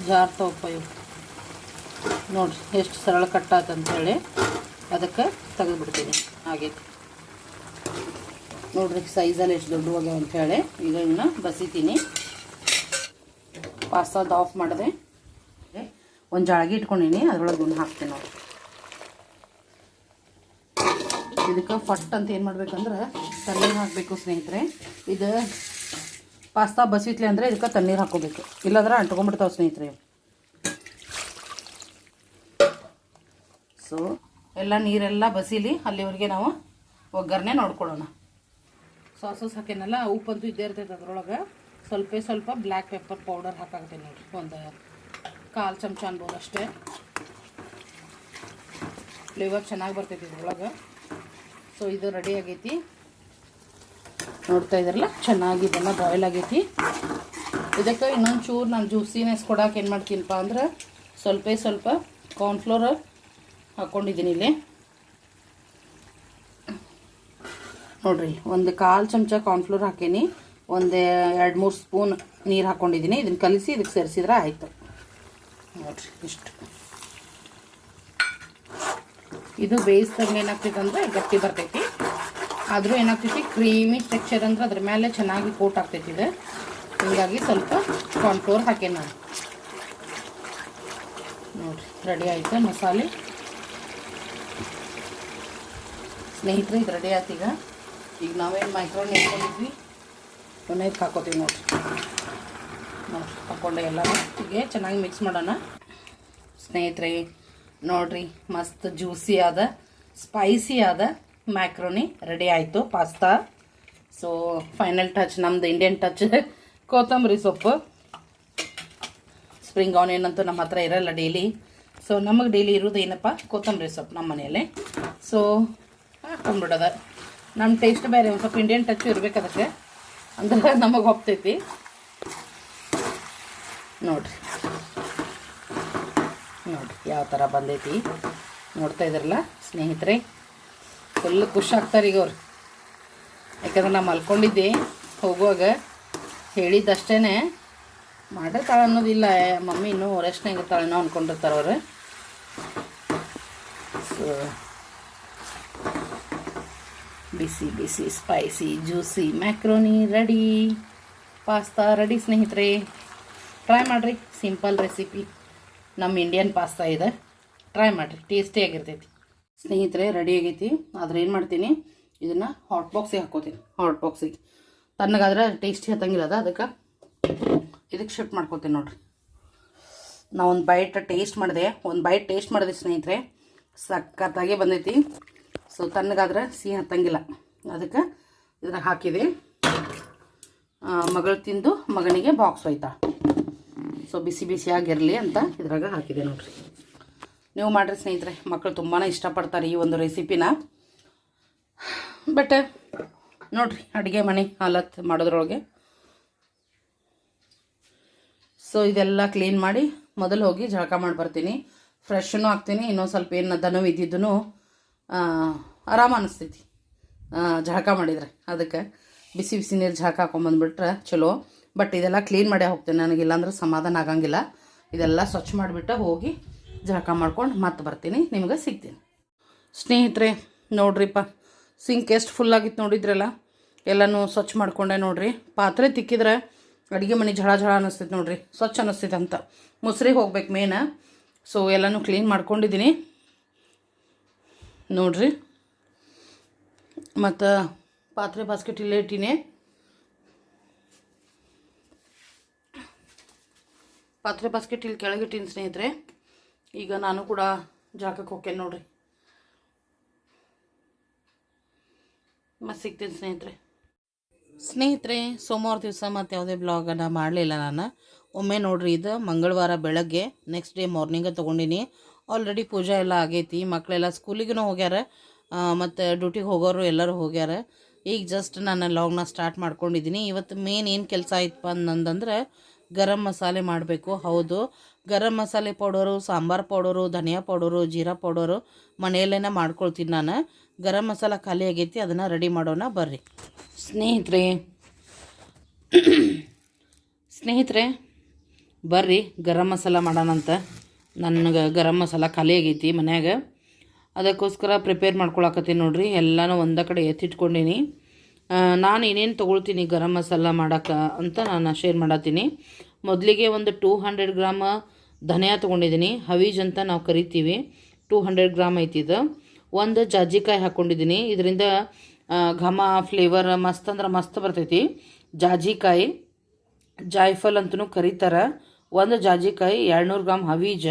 ಜಾರ್ ತಗೋಪ್ಪ ಇವು ನೋಡ್ರಿ, ಎಷ್ಟು ಸರಳ ಕಟ್ ಅಂತ ಹೇಳಿ ಅದಕ್ಕೆ ತೆಗೆದುಬಿಡ್ತೀನಿ. ಆಗೈತಿ ನೋಡ್ರಿ ಸೈಜಲ್ಲಿ ಎಷ್ಟು ದೊಡ್ಡವಾಗ್ಯಾವ ಅಂತ ಹೇಳಿ. ಈಗ ಇವನ್ನ ಬಸಿತೀನಿ. ಪಾಸ್ತಾದ ಆಫ್ ಮಾಡಿದೆ. ಒಂದು ಜಾಳಗಿ ಇಟ್ಕೊಂಡೀನಿ, ಅದ್ರೊಳಗೆ ಗುಣ ಹಾಕ್ತೀನಿ ನೋಡಿ ಇದಕ್ಕೆ ಫಟ್ ಅಂತ ಏನು ಮಾಡ್ಬೇಕಂದ್ರೆ ತಣ್ಣೀರು ಹಾಕಬೇಕು ಸ್ನೇಹಿತರೆ. ಇದು ಪಾಸ್ತಾ ಬಸಿತ್ಲಿ ಅಂದರೆ ಇದಕ್ಕೆ ತಣ್ಣೀರು ಹಾಕೋಬೇಕು. ಇಲ್ಲಾಂದ್ರೆ ಅಂಟ್ಕೊಂಡ್ಬಿಡ್ತಾವೆ ಸ್ನೇಹಿತರೆ. ಸೊ ಎಲ್ಲ ನೀರೆಲ್ಲ ಬಸೀಲಿ, ಅಲ್ಲಿವರೆಗೆ ನಾವು ಒಗ್ಗರಣೆ ನೋಡ್ಕೊಳ್ಳೋಣ. ಸಾಸಸ್ ಹಾಕೇನಲ್ಲ ಉಪ್ಪಂತೂ ಇದ್ದೇ ಇರ್ತೈತೆ ಅದ್ರೊಳಗೆ. ಸ್ವಲ್ಪ ಸ್ವಲ್ಪ ಬ್ಲ್ಯಾಕ್ ಪೆಪ್ಪರ್ ಪೌಡರ್ ಹಾಕಾಕತ್ತೀನಿ ನೋಡಿರಿ, ಒಂದು ಕಾಲು ಚಮಚ ಅನ್ಬೋದು ಅಷ್ಟೇ. ಫ್ಲೇವರ್ ಚೆನ್ನಾಗಿ ಬರ್ತೈತಿ ಇದ್ರೊಳಗೆ. ಸೊ ಇದು ರೆಡಿ ಆಗೈತಿ. ನೋಡ್ತಾ ಇದ್ರಲ್ಲ, ಚೆನ್ನಾಗಿ ಇದೆಲ್ಲ ಬಾಯ್ಲ್ ಆಗೈತಿ. ಇದಕ್ಕೆ ಇನ್ನೊಂದು ಚೂರು ನಾನು ಜ್ಯೂಸಿನೆಸ್ ಕೊಡಕ್ಕೆ ಏನು ಮಾಡ್ತೀನಪ್ಪ ಅಂದ್ರೆ, ಸ್ವಲ್ಪ ಸ್ವಲ್ಪ ಕಾರ್ನ್ಫ್ಲೋರ್ ಹಾಕ್ಕೊಂಡಿದ್ದೀನಿ ಇಲ್ಲಿ. ನೋಡ್ರಿ, ಒಂದು ಕಾಲು ಚಮಚ ಕಾರ್ನ್ಫ್ಲೋರ್ ಹಾಕೀನಿ, ಒಂದು ಎರಡು ಮೂರು ಸ್ಪೂನ್ ನೀರು ಹಾಕ್ಕೊಂಡಿದ್ದೀನಿ ಇದನ್ನು ಕಲಿಸಿ ಇದಕ್ಕೆ ಸೇರಿಸಿದ್ರೆ ಆಯಿತು. ನೋಡ್ರಿ, ಇಷ್ಟು. ಇದು ಬೇಯಿಸಿದಾಗ ಏನಾಗ್ತೈತೆ ಅಂದರೆ ಗಟ್ಟಿ ಬರ್ತೈತಿ. ಆದರೂ ಏನಾಗ್ತೈತಿ ಕ್ರೀಮಿ ಟೆಕ್ಸ್ಚರ್ ಅಂದ್ರೆ ಅದ್ರ ಮೇಲೆ ಚೆನ್ನಾಗಿ ಕೋಟ್ ಆಗ್ತೈತಿ ಇದು. ಹೀಗಾಗಿ ಸ್ವಲ್ಪ ಕಾರ್ನ್ಫ್ಲೋರ್ ಹಾಕೇನಿ ನಾನು. ನೋಡ್ರಿ ರೆಡಿ ಆಯಿತು ಮಸಾಲೆ? ಸ್ನೇಹಿತರೆ, ಇದು ರೆಡಿ ಆಯ್ತು ಈಗ. ಈಗ ನಾವೇನು ಮೈಕ್ರೋನ್ ಇಟ್ಕೊಂಡಿದ್ವಿ ಇದಕ್ಕೆ ಹಾಕೋತೀವಿ ನೋಡಿರಿ. ನೋಡಿರಿ ಎಲ್ಲ ಹೀಗೆ ಚೆನ್ನಾಗಿ ಮಿಕ್ಸ್ ಮಾಡೋಣ. ಸ್ನೇಹಿತರೆ, ನೋಡ್ರಿ, ಮಸ್ತ್ ಜ್ಯೂಸಿ ಆದ ಸ್ಪೈಸಿ ಆದ ಮ್ಯಾಕ್ರೋನಿ ರೆಡಿ ಆಯಿತು ಪಾಸ್ತಾ ಸೊ ಫೈನಲ್ ಟಚ್ ನಮ್ದು ಇಂಡಿಯನ್ ಟಚ್ ಕೊತ್ತಂಬರಿ ಸೊಪ್ಪು. ಸ್ಪ್ರಿಂಗ್ ಆನಿಯನ್ ಅಂತೂ ನಮ್ಮ ಹತ್ರ ಇರಲ್ಲ ಡೈಲಿ ಸೊ ನಮಗೆ ಡೈಲಿ ಇರೋದು ಏನಪ್ಪ? ಕೊತ್ತಂಬರಿ ಸೊಪ್ಪು ನಮ್ಮ ಮನೆಯಲ್ಲಿ ಸೊ ಹಾಕೊಂಡ್ಬಿಡೋದ. ನಮ್ಮ ಟೇಸ್ಟ್ ಬೇರೆ, ಒಂದು ಸ್ವಲ್ಪ ಇಂಡಿಯನ್ ಟಚ್ ಇರ್ಬೇಕು ಅದಕ್ಕೆ. ಅಂದ್ರೆ ನಮಗೆ ಹೋಗ್ತೈತಿ ನೋಡ್ರಿ. ನೋಡ್ರಿ, ಯಾವ ಥರ ಬಂದೈತಿ. ನೋಡ್ತಾ ಇದ್ರಲ್ಲ, ಸ್ನೇಹಿತರೆ? ಫುಲ್ ಖುಷಿ ಆಗ್ತಾರೆ ಈಗ ಅವ್ರು. ಯಾಕಂದ್ರೆ ನಾ ಮಲ್ಕೊಂಡಿದ್ದೆ, ಹೋಗುವಾಗ ಹೇಳಿದ್ದಷ್ಟೇ ಮಾಡಿರ್ತಾಳೆ ಅನ್ನೋದಿಲ್ಲ ಮಮ್ಮಿ ಇನ್ನೂ ರೆಸ್ಟ್ನಾಗಿರ್ತಾಳೆ ಇರ್ತಾಳೇನೋ ಅಂದ್ಕೊಂಡಿರ್ತಾರೆ ಅವ್ರು. ಸೊ ಬಿಸಿ ಬಿಸಿ spicy juicy macaroni ready pasta ready ಸ್ನೇಹಿತರೆ. ಟ್ರೈ ಮಾಡಿರಿ ಸಿಂಪಲ್ ರೆಸಿಪಿ ನಮ್ಮ ಇಂಡಿಯನ್ ಪಾಸ್ತಾ ಇದೆ. ಟ್ರೈ ಮಾಡಿರಿ ಟೇಸ್ಟಿಯಾಗಿರ್ತೈತಿ ಸ್ನೇಹಿತರೆ ರೆಡಿ ಆಗೈತಿ. ಆದ್ರೆ ಏನು ಮಾಡ್ತೀನಿ? ಇದನ್ನು ಹಾಟ್ ಬಾಕ್ಸಿಗೆ ಹಾಕೋತೀನಿ. ಹಾಟ್ ಬಾಕ್ಸಿಗೆ ತಣ್ಣಗಾದ್ರೆ ಟೇಸ್ಟಿ ಹತ್ತಂಗಿಲ್ಲ ಅದ ಅದಕ್ಕೆ ಇದಕ್ಕೆ ಶಿಫ್ಟ್ ಮಾಡ್ಕೋತೀನಿ ನೋಡಿರಿ. ನಾ ಒಂದು ಬೈಟ್ ಟೇಸ್ಟ್ ಮಾಡಿದೆ. ಒಂದು ಬೈಟ್ ಟೇಸ್ಟ್ ಮಾಡಿದೆ ಸ್ನೇಹಿತರೆ. ಸಖತ್ತಾಗಿ ಬಂದೈತಿ. ಸೊ ತಣ್ಣಗಾದ್ರೆ ಸಿಹಿ ಹತ್ತಂಗಿಲ್ಲ. ಅದಕ್ಕೆ ಇದ್ರಾಗ ಹಾಕಿದೆ. ಮಗಳು ತಿಂದು ಮಗನಿಗೆ ಬಾಕ್ಸ್ ಹೋಯ್ತಾ. ಸೊ ಬಿಸಿ ಬಿಸಿಯಾಗಿರಲಿ ಅಂತ ಇದ್ರಾಗ ಹಾಕಿದೆ ನೋಡ್ರಿ. ನೀವು ಮಾಡಿರಿ ಸ್ನೇಹಿತರೆ ಮಕ್ಕಳು ತುಂಬಾ ಇಷ್ಟಪಡ್ತಾರೆ ಈ ಒಂದು ರೆಸಿಪಿನ. ಬಟ್ ನೋಡ್ರಿ, ಅಡುಗೆ ಮನೆ ಹಾಲತ್ ಮಾಡೋದ್ರೊಳಗೆ. ಸೊ ಇದೆಲ್ಲ ಕ್ಲೀನ್ ಮಾಡಿ ಮೊದಲು ಹೋಗಿ ಜಳಕ ಮಾಡಿ ಬರ್ತೀನಿ ಫ್ರೆಶ್ನು ಹಾಕ್ತೀನಿ, ಇನ್ನೊಂದು ಸ್ವಲ್ಪ ಏನು ದನವು ಇದ್ದಿದ್ದು ಆರಾಮ ಅನ್ನಿಸ್ತೈತಿ ಜಳಕ ಮಾಡಿದರೆ. ಅದಕ್ಕೆ ಬಿಸಿ ಬಿಸಿ ನೀರು ಜಳಕ ಹಾಕೊಂಬಂದ್ಬಿಟ್ರೆ ಚಲೋ. ಬಟ್ ಇದೆಲ್ಲ ಕ್ಲೀನ್ ಮಾಡೇ ಹೋಗ್ತೇನೆ. ನನಗೆ ಇಲ್ಲಾಂದ್ರೆ ಸಮಾಧಾನ ಆಗಂಗಿಲ್ಲ. ಇದೆಲ್ಲ ಸ್ವಚ್ಛ ಮಾಡಿಬಿಟ್ಟು ಹೋಗಿ ಜಳಕ ಮಾಡ್ಕೊಂಡು ಮತ್ತೆ ಬರ್ತೀನಿ. ನಿಮ್ಗೆ ಸಿಗ್ತೀನಿ. ಸ್ನೇಹಿತರೆ, ನೋಡ್ರಿಪ್ಪ. ಸಿಂಕ್ ಎಷ್ಟು ಫುಲ್ ಆಗಿತ್ತು ನೋಡಿದ್ರಲ್ಲ? ಎಲ್ಲನೂ ಸ್ವಚ್ಛ ಮಾಡ್ಕೊಂಡೆ ನೋಡ್ರಿ. ಪಾತ್ರೆ ತಿಕ್ಕಿದ್ರೆ ಅಡುಗೆ ಮನೆ ಝಳ ಝಳ ಅನ್ನಿಸ್ತೈತೆ ನೋಡ್ರಿ. ಸ್ವಚ್ಛ ಅನ್ನಿಸ್ತೈತೆ ಅಂತ. ಮುಸ್ರಿಗೆ ಹೋಗ್ಬೇಕು ಮೇನ ಸೊ ಎಲ್ಲನೂ ಕ್ಲೀನ್ ಮಾಡ್ಕೊಂಡಿದ್ದೀನಿ. ನೋಡ್ರಿ. ಮತ್ತು ಪಾತ್ರೆ ಬಾಸ್ಕೆಟ್ ಇಲ್ಲೇ ಇಟ್ಟಿನಿ. ಪಾತ್ರೆ ಬಾಸ್ಕೆಟ್ ಇಲ್ಲಿ ಕೆಳಗಿಟ್ಟಿನಿ ಸ್ನೇಹಿತರೆ. ಈಗ ನಾನು ಕೂಡ ಜಾಗಕ್ಕೆ ಹೋಗ್ತೇನೆ ನೋಡ್ರಿ. ಮತ್ತು ಸಿಗ್ತೀನಿ ಸ್ನೇಹಿತರೆ. ಸ್ನೇಹಿತರೆ, ಸೋಮವಾರ ದಿವಸ ಮತ್ತು ಯಾವುದೇ ಬ್ಲಾಗನ್ನು ಮಾಡಲಿಲ್ಲ ನಾನು. ಒಮ್ಮೆ ನೋಡ್ರಿ ಇದು ಮಂಗಳವಾರ ಬೆಳಗ್ಗೆ ನೆಕ್ಸ್ಟ್ ಡೇ ಮಾರ್ನಿಂಗ ತೊಗೊಂಡಿನಿ. ಆಲ್ರೆಡಿ ಪೂಜೆ ಎಲ್ಲ ಆಗೈತಿ. ಮಕ್ಕಳೆಲ್ಲ ಸ್ಕೂಲಿಗೂ ಹೋಗ್ಯಾರ. ಮತ್ತು ಡ್ಯೂಟಿಗೆ ಹೋಗೋರು ಎಲ್ಲರೂ ಹೋಗ್ಯಾರ. ಈಗ ಜಸ್ಟ್ ನಾನು ಲಾಗ್ನ ಸ್ಟಾರ್ಟ್ ಮಾಡ್ಕೊಂಡಿದ್ದೀನಿ ಇವತ್ತು ಮೇನ್ ಏನು ಕೆಲಸ ಆಯ್ತಪ್ಪ ಅಂತಂದ್ರೆ ಗರಂ ಮಸಾಲೆ ಮಾಡಬೇಕು. ಹೌದು. ಗರಂ ಮಸಾಲೆ ಪೌಡರು, ಸಾಂಬಾರು ಪೌಡರು, ಧನಿಯಾ ಪೌಡರು, ಜೀರಾ ಪೌಡರು ಮನೆಯಲ್ಲೇ ಮಾಡ್ಕೊಳ್ತೀನಿ ನಾನು. ಗರಂ ಮಸಾಲ ಖಾಲಿ ಆಗೈತಿ, ಅದನ್ನು ರೆಡಿ ಮಾಡೋಣ, ಬರ್ರಿ. ಸ್ನೇಹಿತರೆ ಸ್ನೇಹಿತರೆ, ಬರ್ರಿ, ಗರಂ ಮಸಾಲ ಮಾಡೋಣಂತ. ನನಗೆ ಗರಂ ಮಸಾಲ ಖಾಲಿ ಆಗೈತಿ ಮನ್ಯಾಗ. ಅದಕ್ಕೋಸ್ಕರ ಪ್ರಿಪೇರ್ ಮಾಡ್ಕೊಳಕತ್ತೀನಿ ನೋಡ್ರಿ. ಎಲ್ಲನೂ ಒಂದೇ ಕಡೆ ಎತ್ತಿಟ್ಕೊಂಡೀನಿ. ನಾನು ಏನೇನು ತೊಗೊಳ್ತೀನಿ ಗರಂ ಮಸಾಲ ಮಾಡೋಕೆ ಅಂತ ನಾನು ಶೇರ್ ಮಾಡತ್ತೀನಿ. ಮೊದಲಿಗೆ ಒಂದು ಟೂ ಹಂಡ್ರೆಡ್ ಗ್ರಾಮ ಧನಿಯಾ ತೊಗೊಂಡಿದ್ದೀನಿ ಹವೀಜ್ ಅಂತ ನಾವು ಕರಿತೀವಿ. ಟೂ ಹಂಡ್ರೆಡ್ ಗ್ರಾಮ್ ಐತಿ ಇದು. ಒಂದು ಜಾಜಿಕಾಯಿ ಹಾಕ್ಕೊಂಡಿದ್ದೀನಿ ಇದರಿಂದ ಘಮ ಫ್ಲೇವರ್ ಮಸ್ತ್ ಅಂದ್ರೆ ಮಸ್ತ್ ಬರ್ತೈತಿ. ಜಾಜಿಕಾಯಿ, ಜಾಯ್ಫಲ್ ಅಂತಲೂ ಕರೀತಾರೆ. ಒಂದು ಜಾಜಿಕಾಯಿ, ಎರಡುನೂರು ಗ್ರಾಮ್ ಹವೀಜ,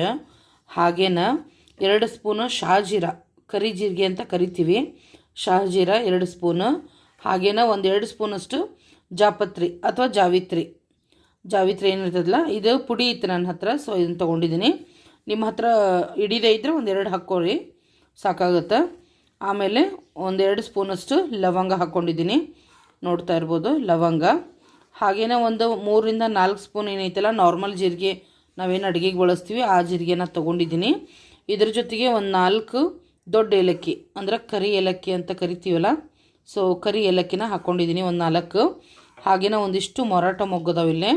ಹಾಗೇನ ಎರಡು ಸ್ಪೂನು ಶಾಜೀರ ಕರಿ ಜೀರಿಗೆ ಅಂತ ಕರಿತೀವಿ. ಶಾಜೀರ ಎರಡು ಸ್ಪೂನು, ಹಾಗೇನ ಒಂದು ಎರಡು ಸ್ಪೂನಷ್ಟು ಜಾಪತ್ರಿ ಅಥವಾ ಜಾವಿತ್ರಿ. ಜಾವಿತ್ರಿ ಏನಿರ್ತದಲ್ಲ ಇದು ಪುಡಿ ಇತ್ತು ನನ್ನ ಹತ್ರ, ಸೊ ಇದನ್ನು ತೊಗೊಂಡಿದ್ದೀನಿ. ನಿಮ್ಮ ಹತ್ರ ಇಡೀದೇ ಇದ್ದರೆ ಒಂದೆರಡು ಹಾಕ್ಕೊಳ್ಳಿ ಸಾಕಾಗುತ್ತೆ? ಆಮೇಲೆ ಒಂದೆರಡು ಸ್ಪೂನಷ್ಟು ಲವಂಗ ಹಾಕ್ಕೊಂಡಿದ್ದೀನಿ ನೋಡ್ತಾ ಇರ್ಬೋದು, ಲವಂಗ. ಹಾಗೇನೆ ಒಂದು ಮೂರರಿಂದ ನಾಲ್ಕು ಸ್ಪೂನ್ ಏನೈತಲ್ಲ ನಾರ್ಮಲ್ ಜೀರಿಗೆ ನಾವೇನು ಅಡುಗೆಗೆ ಬಳಸ್ತೀವಿ, ಆ ಜೀರಿಗೆನ ತೊಗೊಂಡಿದ್ದೀನಿ. ಇದ್ರ ಜೊತೆಗೆ ಒಂದು ನಾಲ್ಕು ದೊಡ್ಡ ಏಲಕ್ಕಿ, ಅಂದ್ರೆ ಕರಿ ಏಲಕ್ಕಿ ಅಂತ ಕರಿತೀವಲ್ಲ ಸೊ ಕರಿ ಏಲಕ್ಕಿನ ಹಾಕ್ಕೊಂಡಿದ್ದೀನಿ ಒಂದು ನಾಲ್ಕು. ಹಾಗೇನ ಒಂದಿಷ್ಟು ಮೊರಾಟ ಮೊಗ್ಗದಾವಿಲ್ಲೇ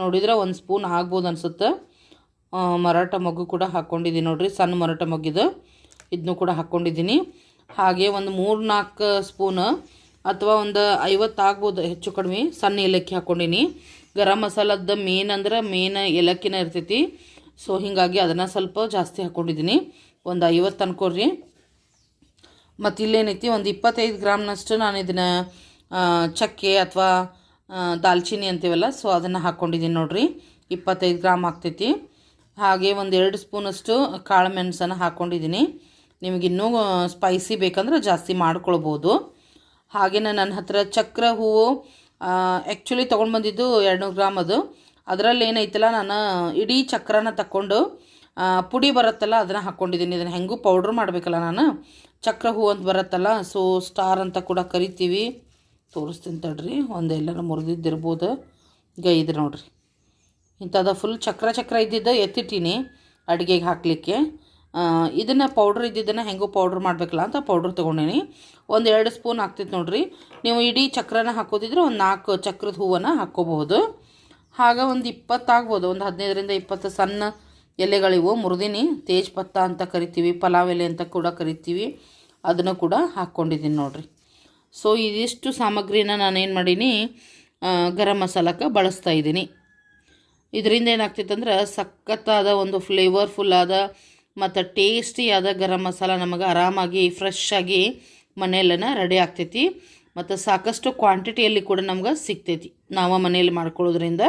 ನೋಡಿದ್ರೆ ಒಂದು ಸ್ಪೂನ್ ಆಗ್ಬೋದು ಅನಿಸುತ್ತೆ. ಮರಾಠ ಮೊಗ್ಗು ಕೂಡ ಹಾಕ್ಕೊಂಡಿದ್ದೀನಿ ನೋಡಿರಿ, ಸಣ್ಣ ಮರಾಠ ಮೊಗ್ಗಿದು. ಇದನ್ನು ಕೂಡ ಹಾಕ್ಕೊಂಡಿದ್ದೀನಿ ಹಾಗೆ ಒಂದು ಮೂರು ನಾಲ್ಕು ಸ್ಪೂನ್ ಅಥವಾ ಒಂದು ಐವತ್ತು ಆಗ್ಬೋದು, ಹೆಚ್ಚು ಕಡಿಮೆ. ಸಣ್ಣ ಏಲಕ್ಕಿ ಹಾಕ್ಕೊಂಡೀನಿ ಗರಂ ಮಸಾಲದ ಮೇನ್ ಅಂದ್ರೆ ಮೇನ್ ಏಲಕ್ಕಿನ ಇರ್ತೈತಿ. ಸೊ ಹೀಗಾಗಿ ಅದನ್ನು ಸ್ವಲ್ಪ ಜಾಸ್ತಿ ಹಾಕ್ಕೊಂಡಿದ್ದೀನಿ ಒಂದು ಐವತ್ತು ಅನ್ಕೊಳ್ರಿ ಮತ್ತು ಇಲ್ಲೇನೈತಿ, ಒಂದು ಇಪ್ಪತ್ತೈದು ಗ್ರಾಮ್ನಷ್ಟು ನಾನು ಇದನ್ನು ಚಕ್ಕೆ ಅಥವಾ ದಾಲ್ಚಿನ್ನಿ ಅಂತೀವಲ್ಲ ಸೊ ಅದನ್ನು ಹಾಕ್ಕೊಂಡಿದ್ದೀನಿ ನೋಡಿರಿ. ಇಪ್ಪತ್ತೈದು ಗ್ರಾಮ್ ಆಗ್ತೈತಿ. ಹಾಗೆ ಒಂದು ಎರಡು ಸ್ಪೂನಷ್ಟು ಕಾಳು ಮೆಣಸನ್ನು ಹಾಕ್ಕೊಂಡಿದ್ದೀನಿ ನಿಮಗಿನ್ನೂ ಸ್ಪೈಸಿ ಬೇಕಂದ್ರೆ ಜಾಸ್ತಿ ಮಾಡ್ಕೊಳ್ಬೋದು. ಹಾಗೆಯೇ ನನ್ನ ಹತ್ರ ಚಕ್ರ ಹೂವು ಆ್ಯಕ್ಚುಲಿ ತೊಗೊಂಡು ಬಂದಿದ್ದು ಎರಡುನೂರು ಗ್ರಾಮ್ ಅದು. ಅದರಲ್ಲಿ ಏನೈತಲ್ಲ, ನಾನು ಇಡೀ ಚಕ್ರನ ತಕ್ಕೊಂಡು ಪುಡಿ ಬರುತ್ತಲ್ಲ, ಅದನ್ನು ಹಾಕ್ಕೊಂಡಿದ್ದೀನಿ. ಇದನ್ನು ಹೆಂಗೂ ಪೌಡ್ರ್ ಮಾಡಬೇಕಲ್ಲ ನಾನು. ಚಕ್ರ ಹೂವು ಅಂತ ಬರುತ್ತಲ್ಲ ಸೊ ಸ್ಟಾರ್ ಅಂತ ಕೂಡ ಕರಿತೀವಿ. ತೋರಿಸ್ತೀನಿ ತಡ್ರಿ ಒಂದೆಲ್ಲನ ಮುರಿದಿದ್ದಿರ್ಬೋದು. ಈಗ ನೋಡ್ರಿ. ಇಂಥದ್ದು ಫುಲ್ ಚಕ್ರ ಚಕ್ರ ಇದ್ದಿದ್ದು ಎತ್ತಿಟ್ಟೀನಿ ಅಡುಗೆಗೆ ಹಾಕಲಿಕ್ಕೆ. ಇದನ್ನು ಪೌಡ್ರ್ ಇದ್ದಿದ್ದನ್ನು ಹೆಂಗೂ ಪೌಡ್ರ್ ಮಾಡಬೇಕಲ್ಲ ಅಂತ ಪೌಡ್ರ್ ತೊಗೊಂಡೀನಿ. ಒಂದು ಎರಡು ಸ್ಪೂನ್ ಹಾಕ್ತಿತ್ತು ನೋಡ್ರಿ. ನೀವು ಇಡೀ ಚಕ್ರನ ಹಾಕೋದಿದ್ರೆ ಒಂದು ನಾಲ್ಕು ಚಕ್ರದ ಹೂವನ್ನು ಹಾಕ್ಕೋಬಹುದು ಹಾಗೆ ಒಂದು ಇಪ್ಪತ್ತಾಗ್ಬೋದು ಒಂದು ಹದಿನೈದರಿಂದ ಇಪ್ಪತ್ತು ಸಣ್ಣ ಎಲೆಗಳಿವು. ಮುರಿದಿನಿ, ತೇಜ್ ಪತ್ತ ಅಂತ ಕರಿತೀವಿ. ಪಲಾವ್ ಎಲೆ ಅಂತ ಕೂಡ ಕರಿತೀವಿ. ಅದನ್ನು ಕೂಡ ಹಾಕ್ಕೊಂಡಿದ್ದೀನಿ ನೋಡ್ರಿ. ಸೊ ಇದಿಷ್ಟು ಸಾಮಗ್ರಿನ ನಾನೇನು ಮಾಡೀನಿ ಗರಂ ಮಸಾಲಕ್ಕೆ ಬಳಸ್ತಾ ಇದ್ದೀನಿ. ಇದರಿಂದ ಏನಾಗ್ತಿತ್ತಂದ್ರೆ ಸಖತ್ತಾದ ಒಂದು ಫ್ಲೇವರ್ಫುಲ್ ಆದ ಮತ್ತು ಟೇಸ್ಟಿಯಾದ ಗರಂ ಮಸಾಲ ನಮಗೆ ಆರಾಮಾಗಿ ಫ್ರೆಶ್ ಆಗಿ ಮನೆಯಲ್ಲನ ರೆಡಿ ಆಗ್ತೈತಿ. ಮತ್ತು ಸಾಕಷ್ಟು ಕ್ವಾಂಟಿಟಿಯಲ್ಲಿ ಕೂಡ ನಮ್ಗೆ ಸಿಗ್ತೈತಿ. ನಾವು ಮನೆಯಲ್ಲಿ ಮಾಡ್ಕೊಳ್ಳೋದ್ರಿಂದ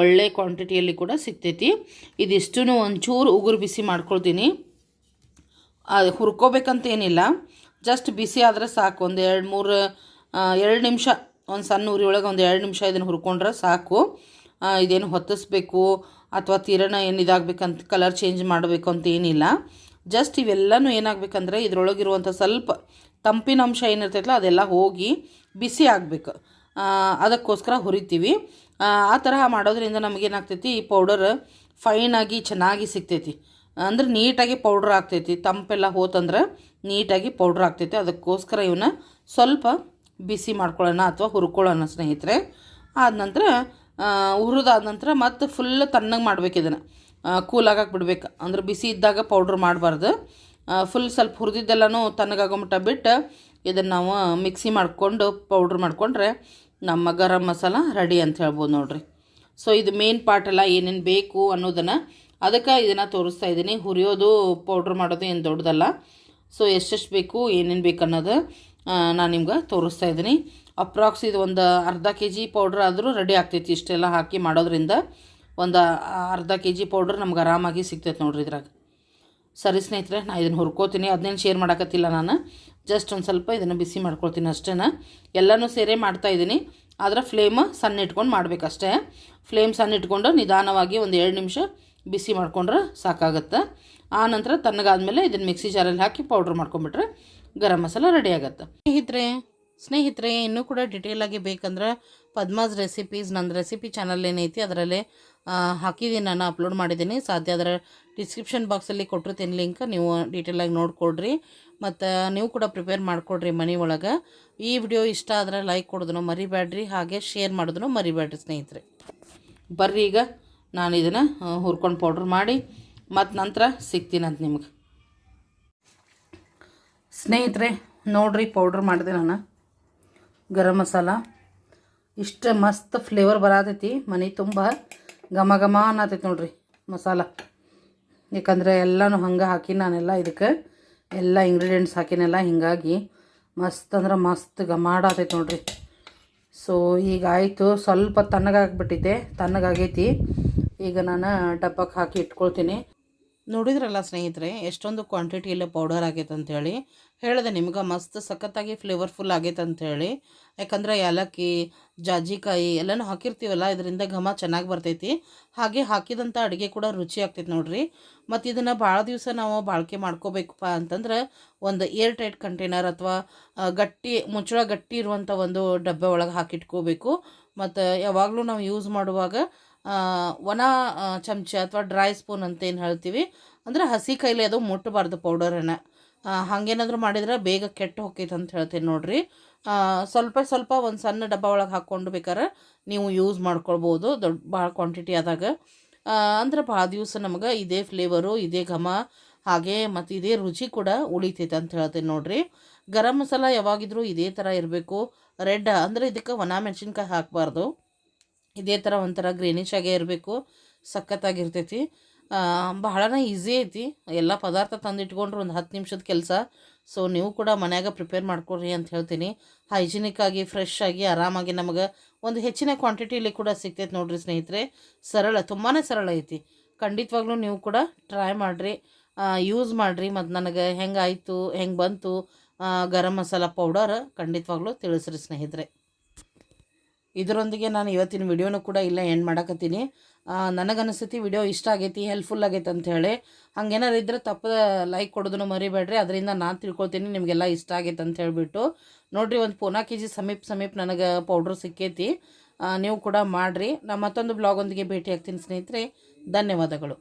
ಒಳ್ಳೆ ಕ್ವಾಂಟಿಟಿಯಲ್ಲಿ ಕೂಡ ಸಿಗ್ತೈತಿ. ಇದಿಷ್ಟು ಒಂಚೂರು ಉಗುರು ಬಿಸಿ ಮಾಡ್ಕೊಳ್ತೀನಿ. ಅದು ಹುರ್ಕೋಬೇಕಂತ ಏನಿಲ್ಲ. ಜಸ್ಟ್ ಬಿಸಿ ಆದರೆ ಸಾಕು. ಒಂದು ಎರಡು ಮೂರು ಎರಡು ನಿಮಿಷ, ಒಂದು ಸಣ್ಣ ಉರಿ ಒಳಗೆ ಒಂದು ಎರಡು ನಿಮಿಷ ಇದನ್ನು ಹುರ್ಕೊಂಡ್ರೆ ಸಾಕು. ಇದೇನು ಹೊತ್ತಿಸ್ಬೇಕು ಅಥವಾ ತೀರನ ಏನು ಇದಾಗಬೇಕಂತ ಕಲರ್ ಚೇಂಜ್ ಮಾಡಬೇಕು ಅಂತ ಏನಿಲ್ಲ. ಜಸ್ಟ್ ಇವೆಲ್ಲನೂ ಏನಾಗಬೇಕಂದ್ರೆ ಇದ್ರೊಳಗಿರುವಂಥ ಸ್ವಲ್ಪ ತಂಪಿನ ಅಂಶ ಏನಿರ್ತೈತಲ್ಲ ಅದೆಲ್ಲ ಹೋಗಿ ಬಿಸಿ ಆಗಬೇಕು. ಅದಕ್ಕೋಸ್ಕರ ಹುರಿತೀವಿ. ಆ, ಥರ ಮಾಡೋದ್ರಿಂದ ನಮಗೇನಾಗ್ತೈತಿ ಈ ಪೌಡರ್ ಫೈನಾಗಿ ಚೆನ್ನಾಗಿ ಸಿಗ್ತೈತಿ. ಅಂದ್ರೆ ನೀಟಾಗಿ ಪೌಡ್ರ್ ಆಗ್ತೈತಿ. ತಂಪೆಲ್ಲ ಹೋತಂದ್ರೆ ನೀಟಾಗಿ ಪೌಡ್ರ್ ಆಗ್ತೈತಿ. ಅದಕ್ಕೋಸ್ಕರ ಇವನ್ನ ಸ್ವಲ್ಪ ಬಿಸಿ ಮಾಡ್ಕೊಳ್ಳೋಣ ಅಥವಾ ಹುರ್ಕೊಳ್ಳೋಣ ಸ್ನೇಹಿತರೆ. ಆದ ನಂತರ ಹುರಿದಾದ ನಂತರ ಮತ್ತೆ ಫುಲ್ ತಣ್ಣಗೆ ಮಾಡ್ಬೇಕು ಇದನ್ನು. ಕೂಲ್ ಆಗಕ್ಕೆ ಬಿಡ್ಬೇಕು ಅಂದ್ರೆ ಬಿಸಿ ಇದ್ದಾಗ ಪೌಡ್ರ್ ಮಾಡಬಾರ್ದು. ಫುಲ್ ಸ್ವಲ್ಪ ಹುರಿದಿದ್ದೆಲ್ಲನೂ ಮಟ್ಟ ಬಿಟ್ಟು ಇದನ್ನು ನಾವು ಮಿಕ್ಸಿ ಮಾಡಿಕೊಂಡು ಪೌಡ್ರ್ ಮಾಡಿಕೊಂಡ್ರೆ ನಮ್ಮ ಗರಂ ಮಸಾಲ ರೆಡಿ ಅಂತ ಹೇಳ್ಬೋದು ನೋಡ್ರಿ. ಸೊ ಇದು ಮೇನ್ ಪಾರ್ಟ್ ಎಲ್ಲ ಏನೇನು ಬೇಕು ಅನ್ನೋದನ್ನು ಅದಕ್ಕೆ ಇದನ್ನು ತೋರಿಸ್ತಾ ಇದ್ದೀನಿ. ಹುರಿಯೋದು ಪೌಡ್ರ್ ಮಾಡೋದು ಏನು ದೊಡ್ಡದಲ್ಲ. ಸೊ ಎಷ್ಟೆಷ್ಟು ಬೇಕು, ಏನೇನು ಬೇಕು ಅನ್ನೋದು ನಾನು ನಿಮ್ಗೆ ತೋರಿಸ್ತಾ ಇದ್ದೀನಿ. ಅಪ್ರಾಕ್ಸ್ ಇದು ಒಂದು ಅರ್ಧ ಕೆ ಜಿ ಪೌಡ್ರ್ ಆದರೂ ರೆಡಿ ಆಗ್ತೈತಿ. ಇಷ್ಟೆಲ್ಲ ಹಾಕಿ ಮಾಡೋದ್ರಿಂದ ಒಂದು ಅರ್ಧ ಕೆ ಜಿ ಪೌಡ್ರ್ ನಮ್ಗೆ ಆರಾಮಾಗಿ ಸಿಗ್ತೈತೆ ನೋಡ್ರಿ ಇದ್ರಾಗ. ಸರಿ ಸ್ನೇಹಿತರೆ ನಾನು ಇದನ್ನು ಹುರ್ಕೋತೀನಿ ಅದನ್ನೇನು ಶೇರ್ ಮಾಡೋಕತ್ತಿಲ್ಲ ನಾನು. ಜಸ್ಟ್ ಒಂದು ಸ್ವಲ್ಪ ಇದನ್ನು ಬಿಸಿ ಮಾಡ್ಕೊಳ್ತೀನಿ ಅಷ್ಟೇ ಎಲ್ಲನೂ ಸೇರೇ ಮಾಡ್ತಾ ಇದ್ದೀನಿ ಆದರೆ ಫ್ಲೇಮ್ ಸಣ್ಣ ಇಟ್ಕೊಂಡು ಮಾಡಬೇಕಷ್ಟೇ. ಫ್ಲೇಮ್ ಸಣ್ಣ ಇಟ್ಕೊಂಡು ನಿಧಾನವಾಗಿ ಒಂದು ಎರಡು ನಿಮಿಷ ಬಿಸಿ ಮಾಡ್ಕೊಂಡ್ರೆ ಸಾಕಾಗುತ್ತೆ. ಆ ನಂತರ ತಣ್ಣಗಾದ್ಮೇಲೆ ಇದನ್ನು ಮಿಕ್ಸಿ ಜಾರಲ್ಲಿ ಹಾಕಿ ಪೌಡ್ರ್ ಮಾಡ್ಕೊಂಬಿಟ್ರೆ ಗರಂ ಮಸಾಲ ರೆಡಿ ಆಗುತ್ತೆ. ಸ್ನೇಹಿತರೆ ಸ್ನೇಹಿತರೆ, ಇನ್ನೂ ಕೂಡ ಡಿಟೇಲಾಗಿ ಬೇಕಂದ್ರೆ ಪದ್ಮಾಸ್ ರೆಸಿಪೀಸ್ ನನ್ನ ರೆಸಿಪಿ ಚಾನಲ್ ಏನೈತಿ ಅದರಲ್ಲೇ ಹಾಕಿದ್ದೀನಿ ನಾನು ಅಪ್ಲೋಡ್ ಮಾಡಿದ್ದೀನಿ ಸಾಧ್ಯ ಆದರೆ ಡಿಸ್ಕ್ರಿಪ್ಷನ್ ಬಾಕ್ಸಲ್ಲಿ ಕೊಟ್ಟಿರ್ತೀನಿ ಲಿಂಕ್ ನೀವು ಡೀಟೇಲಾಗಿ ನೋಡಿಕೊಡ್ರಿ. ಮತ್ತು ನೀವು ಕೂಡ ಪ್ರಿಪೇರ್ ಮಾಡಿಕೊಡ್ರಿ ಮನೆ ಒಳಗೆ. ಈ ವಿಡಿಯೋ ಇಷ್ಟ ಆದರೆ ಲೈಕ್ ಕೊಡೋದನ್ನು ಮರಿಬೇಡ್ರಿ ಹಾಗೆ ಶೇರ್ ಮಾಡೋದನ್ನು ಮರಿಬೇಡ್ರಿ ಸ್ನೇಹಿತರೆ. ಬರ್ರಿ ಈಗ. ನಾನು ಇದನ್ನು ಹುರ್ಕೊಂಡು ಪೌಡ್ರ್ ಮಾಡಿ ಮತ್ತು ನಂತರ ಸಿಗ್ತೀನಂತ ನಿಮ್ಗೆ. ಸ್ನೇಹಿತರೆ, ನೋಡ್ರಿ ಪೌಡ್ರ್ ಮಾಡಿದೆ ನಾನು. ಗರಂ ಮಸಾಲ. ಇಷ್ಟು ಮಸ್ತ್ ಫ್ಲೇವರ್ ಬರತೈತಿ. ಮನೆ ತುಂಬ ಘಮ ಘಮ ಅನ್ನತೈತೆ ನೋಡ್ರಿ ಮಸಾಲ. ಯಾಕಂದರೆ ಎಲ್ಲನೂ ಹಂಗೆ ಹಾಕಿ ನಾನೆಲ್ಲ ಇದಕ್ಕೆ ಎಲ್ಲ ಇಂಗ್ರೀಡಿಯೆಂಟ್ಸ್ ಹಾಕಿನೆಲ್ಲ ಹಿಂಗಾಗಿ ಮಸ್ತ್ ಅಂದ್ರೆ ಮಸ್ತ್ ಗಮಾಡ ಆತೈತೆ ನೋಡ್ರಿ. ಸೊ ಹೀಗಾಯಿತು ಸ್ವಲ್ಪ ತಣ್ಣಗಾಗ್ಬಿಟ್ಟಿದೆ ತಣ್ಣಗಾಗೈತಿ. ಈಗ ನಾನು ಡಬ್ಬಕ್ಕೆ ಹಾಕಿ ಇಟ್ಕೊಳ್ತೀನಿ. ನೋಡಿದ್ರಲ್ಲ ಸ್ನೇಹಿತರೆ, ಎಷ್ಟೊಂದು ಕ್ವಾಂಟಿಟಿಯಲ್ಲಿ ಪೌಡರ್ ಆಗೈತೆ ಅಂಥೇಳಿ ಹೇಳಿದೆ ನಿಮ್ಗೆ ಮಸ್ತ್ ಸಖತ್ತಾಗಿ ಫ್ಲೇವರ್ಫುಲ್ ಆಗೈತೆ ಅಂಥೇಳಿ ಯಾಕಂದ್ರೆ ಏಲಕ್ಕಿ ಜಾಜಿಕಾಯಿ ಎಲ್ಲನೂ ಹಾಕಿರ್ತೀವಲ್ಲ, ಇದರಿಂದ ಘಮ ಚೆನ್ನಾಗಿ ಬರ್ತೈತಿ. ಹಾಗೆ ಹಾಕಿದಂಥ ಅಡುಗೆ ಕೂಡ ರುಚಿ ಆಗ್ತೈತೆ ನೋಡಿರಿ. ಮತ್ತು ಇದನ್ನು ಭಾಳ ದಿವಸ ನಾವು ಬಾಳಿಕೆ ಮಾಡ್ಕೋಬೇಕಪ್ಪ ಅಂತಂದ್ರೆ, ಒಂದು ಏರ್ ಟೈಟ್ ಕಂಟೈನರ್ ಅಥವಾ ಗಟ್ಟಿ ಮುಚ್ಚಳ ಗಟ್ಟಿ ಇರುವಂಥ ಒಂದು ಡಬ್ಬೆ ಒಳಗೆ ಹಾಕಿಟ್ಕೋಬೇಕು. ಮತ್ತು ಯಾವಾಗಲೂ ನಾವು ಯೂಸ್ ಮಾಡುವಾಗ ಒಣ ಚಮಚ ಅಥವಾ ಡ್ರೈ ಸ್ಪೂನ್ ಅಂತ ಏನು ಹೇಳ್ತೀವಿ? ಅಂದರೆ ಹಸಿ ಕೈಲಿ ಅದು ಮುಟ್ಟಬಾರ್ದು ಪೌಡರನ್ನು. ಹಾಗೇನಾದರೂ ಮಾಡಿದ್ರೆ ಬೇಗ ಕೆಟ್ಟು ಹೋಗ್ತೈತೆ ಅಂತ ಹೇಳ್ತೀನಿ ನೋಡಿರಿ. ಸ್ವಲ್ಪ ಸ್ವಲ್ಪ ಒಂದು ಸಣ್ಣ ಡಬ್ಬ ಒಳಗೆ ಹಾಕ್ಕೊಂಡು ಬೇಕಾದ್ರೆ ನೀವು ಯೂಸ್ ಮಾಡ್ಕೊಳ್ಬೋದು. ದೊಡ್ಡ ಭಾಳ ಕ್ವಾಂಟಿಟಿ ಆದಾಗ. ಅಂದ್ರೆ ಭಾಳ ದಿವಸ ನಮಗೆ ಇದೇ ಫ್ಲೇವರು ಇದೇ ಘಮ, ಹಾಗೆ ಮತ್ತು ಇದೇ ರುಚಿ ಕೂಡ ಉಳಿತೈತೆ ಅಂತ ಹೇಳ್ತೀನಿ ನೋಡಿರಿ. ಗರಂ ಮಸಾಲ ಯಾವಾಗಿದ್ರೂ ಇದೇ ಥರ ಇರಬೇಕು. ರೆಡ್ ಅಂದರೆ ಇದಕ್ಕೆ ಒಣ ಮೆಣಸಿನ್ಕಾಯಿ ಹಾಕಬಾರ್ದು. ಇದೇ ಥರ ಒಂಥರ ಗ್ರೀನಿಶ್ ಆಗೇ ಇರಬೇಕು, ಸಖತ್ತಾಗಿರ್ತೈತಿ. ಬಹಳನೇ ಈಸಿ ಐತಿ. ಎಲ್ಲ ಪದಾರ್ಥ ತಂದಿಟ್ಕೊಂಡ್ರೆ ಒಂದು ಹತ್ತು ನಿಮಿಷದ ಕೆಲಸ. ಸೊ ನೀವು ಕೂಡ ಮನ್ಯಾಗ ಪ್ರಿಪೇರ್ ಮಾಡ್ಕೊಳ್ರಿ ಅಂತ ಹೇಳ್ತೀನಿ. ಹೈಜಿನಿಕ್ ಆಗಿ ಫ್ರೆಶ್ ಆಗಿ, ಆರಾಮಾಗಿ ನಮಗೆ ಒಂದು ಹೆಚ್ಚಿನ ಕ್ವಾಂಟಿಟಿಲಿ ಕೂಡ ಸಿಗ್ತೈತೆ ನೋಡಿರಿ ಸ್ನೇಹಿತರೆ. ಸರಳ ತುಂಬಾ ಸರಳ ಐತಿ. ಖಂಡಿತವಾಗ್ಲೂ ನೀವು ಕೂಡ ಟ್ರೈ ಮಾಡಿರಿ. ಯೂಸ್ ಮಾಡಿರಿ. ಮತ್ತು ನನಗೆ ಹೆಂಗಾಯಿತು ಹೆಂಗೆ ಬಂತು ಗರಂ ಮಸಾಲ ಪೌಡರ್ ಖಂಡಿತವಾಗ್ಲೂ ತಿಳಿಸ್ರಿ ಸ್ನೇಹಿತರೆ. ಇದರೊಂದಿಗೆ ನಾನು ಇವತ್ತಿನ ವಿಡಿಯೋನು ಕೂಡ ಇಲ್ಲ ಎಂಡ್ ಮಾಡಕತ್ತೀನಿ. ನನಗನ್ನಿಸ್ತೈತಿ, ವಿಡಿಯೋ ಇಷ್ಟ ಆಗೈತಿ ಹೆಲ್ಪ್ಫುಲ್ ಆಗೈತೆ ಅಂತ ಹೇಳಿ. ಇದ್ದರೆ ತಪ್ಪು ಲೈಕ್ ಕೊಡೋದನ್ನು ಮರಿಬೇಡ್ರಿ. ಅದರಿಂದ ನಾನು ತಿಳ್ಕೊತೀನಿ ನಿಮಗೆಲ್ಲ ಇಷ್ಟ ಆಗೈತೆ ಅಂತ ಹೇಳಿಬಿಟ್ಟು. ನೋಡಿರಿ, ಒಂದು ಪೂನಾ ಕೆ ಜಿ ಸಮೀಪ ಸಮೀಪ ನನಗೆ ಪೌಡ್ರ್ ಸಿಕ್ಕೈತಿ. ನೀವು ಕೂಡ ಮಾಡಿರಿ. ನಾ ಮತ್ತೊಂದು ಬ್ಲಾಗೊಂದಿಗೆ ಭೇಟಿ ಆಗ್ತೀನಿ ಸ್ನೇಹಿತರೆ. ಧನ್ಯವಾದಗಳು.